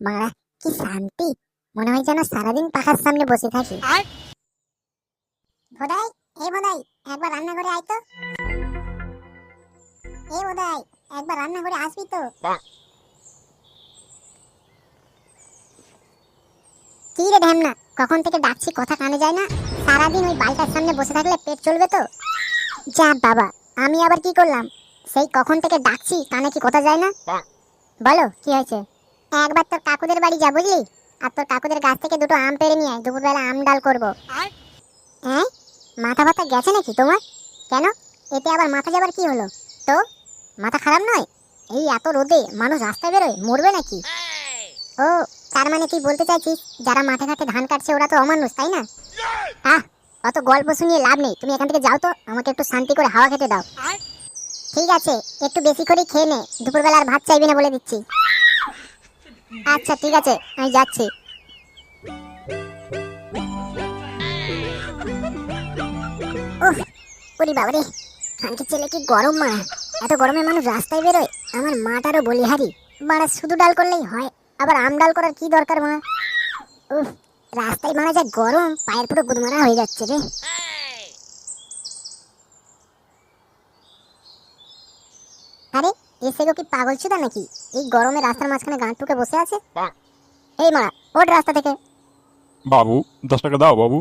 মারা কি শান্তি। মনে হয় যেন সারাদিন পাখার সামনে বসে থাকি। ভোদাই এ ভোদাই একবার রান্না করে আয় তো। এ ভোদাই একবার রান্না করে আসবি তো। কি রে ঢ্যামনা কখন থেকে ডাকছি কথা কানে যায় না? সারাদিন ওই বালটার সামনে বসে থাকলে পেট চলবে তো? যা বাবা আমি আবার কি করলাম? সেই কখন থেকে ডাকছি কানে কি কথা যায় না? বলো কি হয়েছে? একবার তোর কাকুদের বাড়ি যা বুঝলি? আর তোর কাকুদের গাছ থেকে দুটো আম পেড়ে নিয়ে আয় দুপুরবেলা আম ডাল করব। হ্যাঁ? মাথা ব্যথা গেছে নাকি তোমার? কেন? এতে আবার মাথা যাবার কি হলো? তো? মাথা খারাপ নয়? এই এত রোদে মানুষ রাস্তায় বেরোয় মরবে নাকি? ও তার মানে তুই বলতে চাইছিস যারা মাঠে ঘাটে ধান কাটছে ওরা তো অমানুষ তাই না? আহ অত গল্প শুনিয়ে লাভ নেই। তুমি এখান থেকে যাও তো আমাকে একটু শান্তি করে হাওয়া খেতে দাও। ঠিক আছে একটু বেশি করে খেয়ে নে দুপুরবেলা আর ভাত চাইবি না বলে দিচ্ছি। আচ্ছা ঠিক আছে, আমি যাচ্ছি। কি গরম মা? এত মানুষ রাস্তায় বেরোয়? আমার বলিহারি। শুধু ডাল করলেই হয়, আবার আম ডাল করার কি দরকার রাস্তায় মারা যা গরম, পায়ের পুরো গুদমারা হয়ে যাচ্ছে রে। আরে কি পাগল ছিল নাকি? এই গরমে রাস্তার মাঝখানে গাঁট টুকে বসে আছে? এই মা ওঠ রাস্তা থেকে। বাবু দশ টাকা দাও বাবু।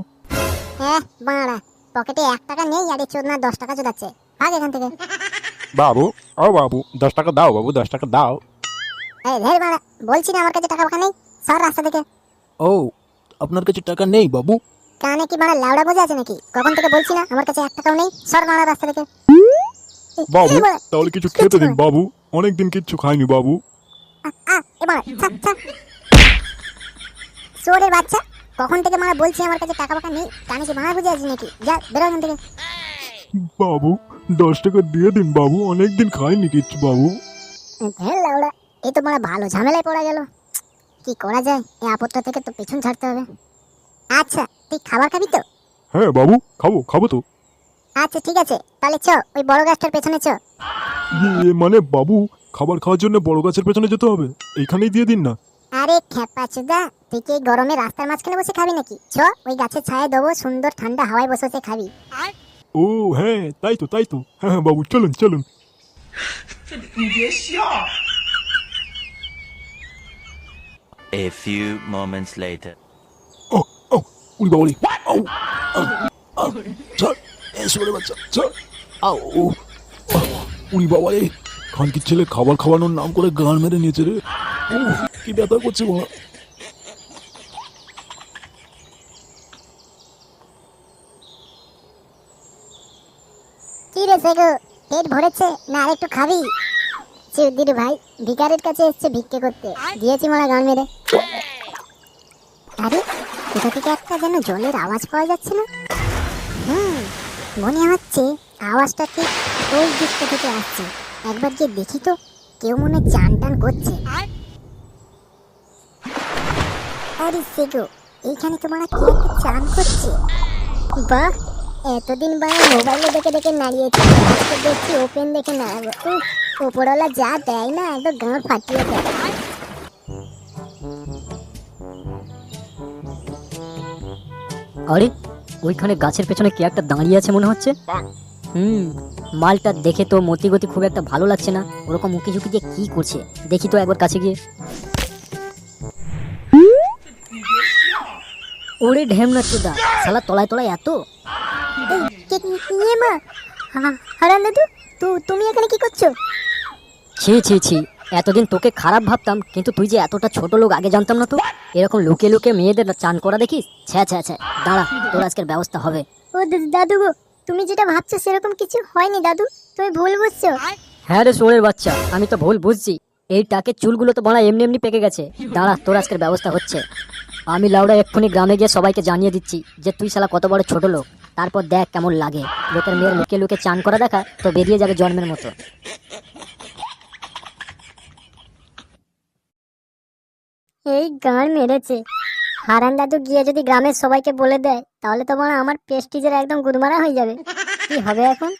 হ্যাঁ বাড়া পকেটে এক টাকা নেই আর এই চোদনা দশ টাকা চোদাচ্ছে ভাগ এখান থেকে। বাবু ও বাবু দশ টাকা দাও বাবু দশ টাকা দাও। এই ধের বাড়া বলছি না আমার কাছে টাকা ফাঁকা নেই? সর রাস্তা থেকে। ও আপনার কাছে টাকা নেই বাবু? কানে কি বাড়া লাউড়া বোঝা আছে নাকি? কখন থেকে বলছি না আমার কাছে এক টাকাও নেই? সর মারা রাস্তা থেকে। বাবু তাহলে কিছু খেতে দিন বাবু। অনেকদিন কিচ্ছু খাইনি বাবু। এ। শুয়োরের বাচ্চা কখন থেকে মারা বলছি আমার কাছে টাকা ফাঁকা নেই? কানে কি মারা বুঝে আছে নাকি? যা বেরো এখান থেকে। বাবু দশ টাকা দিয়ে দিন বাবু। অনেকদিন খাইনি কিচ্ছু বাবু। ধের লাউড়া এই তো মারা ভালো ঝামেলায় পড়া গেল। কি করা যায়? এই আপদটা থেকে তো পেছন ছাড়তে হবে। আচ্ছা তুই খাবার খাবি তো? হ্যাঁ বাবু খাব খাব তো। আচ্ছা ঠিক আছে। তাহলে চ ওই বড় গাছটার পেছনে চ। ইয়ে মানে বাবু খাবার খাওয়ার জন্য বড় গাছের পেছনে যেতে হবে এইখানেই দিয়ে দিন না আরে খেপা চুদা তুই কি এই গরমে রাস্তার মাঝখানে বসে খাবি নাকি চ ওই গাছের ছায়ায় দেবো সুন্দর ঠান্ডা হাওয়ায় বসে বসে খাবি ও হ্যাঁ তাই তো তাই তো হ্যাঁ হ্যাঁ, বাবু চলুন চলুন A few moments later. ও ও উড়ি বাবুরি ও ও ছাড় এ সরে বাচ্চা ছাড় আও ও উড়ি বাবা রে। খানকির ছেলে খাবার খাওয়ানোর নাম করে গান মেরে নিয়েছে রে। কি ব্যথা করছে বাবা কি রে সেগো, পেট ভরেছে, না আর একটু খাবি? চিউদির ভাই ভিকারের কাছে এসছে ভিক্ষে করতে। দিয়েছি মারা গান মেরে। আরে, কোথা থেকে একটা যেন জলের আওয়াজ পাওয়া যাচ্ছে না? হুম মনে হচ্ছে আওয়াজটা ঠিক ওই দিকটা থেকে আসছে। একবার গিয়ে দেখি তো, কেউ মনে চান টান করছে। আরে সেগো, এইখানে তোমার কি একটা চান করছে? বাহ, এতদিন বাই মোবাইলে দেখে দেখে নাড়িয়েছি। আজকে দেখছি ওপেন দেখে নাড়াবো ওপরওয়ালা যা দেয় না, একদম গাঁট ফাটিয়ে দেয়। আরে ওইখানে গাছের পেছনে কে একটা দাঁড়িয়ে আছে মনে হচ্ছে? হুম মালটা দেখে তো মতি গতি খুব একটা ভালো লাগছে না। ওরকম উকি ঝুঁকি দিয়ে কি করছে? দেখি তো একবার কাছে গিয়ে। ওরে ঢেমনা চোদা শালা তলায় তলায় এত? এই, কে- মা। হারান দাদু তু তুমি এখানে কি করছ? ছি ছি ছি। এতদিন তোকে খারাপ ভাবতাম কিন্তু তুই যে এতটা ছোট লোক আগে জানতাম না তো? এরকম লুকে লুকে মেয়েদের চান করা দেখিস? ছ্যা ছ্যা ছ্যা দাঁড়া তোর আজকের ব্যবস্থা হবে। ও দাদু গো তুমি যেটা ভাবছ সেরকম কিছু হয়নি দাদু তুমি ভুল বুঝছ। হ্যাঁ রে সোরের বাচ্চা আমি তো ভুল বুঝছি। এই টাকের চুলগুলো তো বাড়া এমনি এমনি পেকে গেছে। দাঁড়া তোর আজকের ব্যবস্থা হচ্ছে। আমি লাউডা এক্ষুনি গ্রামে গিয়ে সবাইকে জানিয়ে দিচ্ছি যে তুই শালা কত বড় ছোট লোক। তারপর দেখ কেমন লাগে। লোকের মেয়ের লুকে লুকে চান করা দেখা তো বেরিয়ে যাবে জন্মের মতো। এই গান মেরেছে। হারান দাদু গিয়ে যদি গ্রামের সবাইকে বলে দেয়, তাহলে তো আমার পেস্টিজের একদম গুদমারা হয়ে যাবে। কি হবে এখন?